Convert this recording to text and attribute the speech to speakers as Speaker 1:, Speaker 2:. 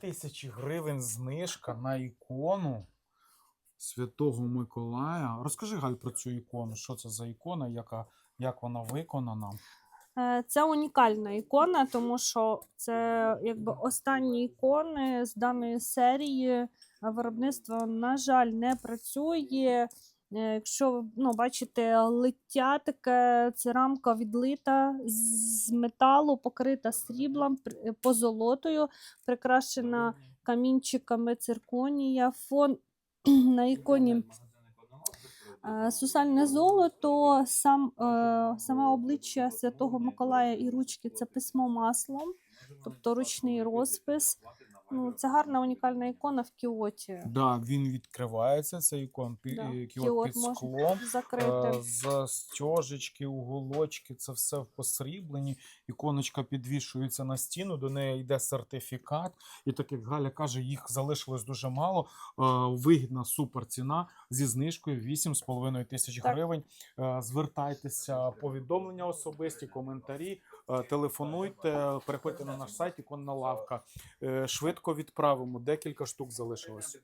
Speaker 1: тисячі гривень знижка на ікону Святого Миколая. Розкажи, Галь, про цю ікону. Що це за ікона, яка, як вона виконана?
Speaker 2: Е, Це унікальна ікона, тому що це якби останні ікони з даної серії. Виробництво, на жаль, не працює. Е, Якщо ви ну, бачите, лиття таке, це рамка відлита з металу, покрита сріблом, пр- позолотою, прикрашена камінчиками цирконія. Фон на іконі Е, Сусальне золото, сам, е, саме обличчя Святого Миколая і ручки це письмо маслом, тобто ручний розпис. Ну, це гарна унікальна ікона в кіоті.
Speaker 1: Да, він відкривається, цей ікон, пі-
Speaker 2: Да,
Speaker 1: е, кіот
Speaker 2: кіот
Speaker 1: під
Speaker 2: можна
Speaker 1: склом.
Speaker 2: Закрити.
Speaker 1: Е, Застежечки, уголочки, це все в посрібленні. Іконочка підвішується на стіну, до неї йде сертифікат. І так як Галя каже, їх залишилось дуже мало. Е, Вигідна супер ціна зі знижкою 8,5 тисяч
Speaker 2: Так.
Speaker 1: гривень. Е, Звертайтеся, повідомлення особисті, коментарі, е, телефонуйте, переходьте на наш сайт, іконна лавка. Е, Швидко відправимо, декілька штук залишилось.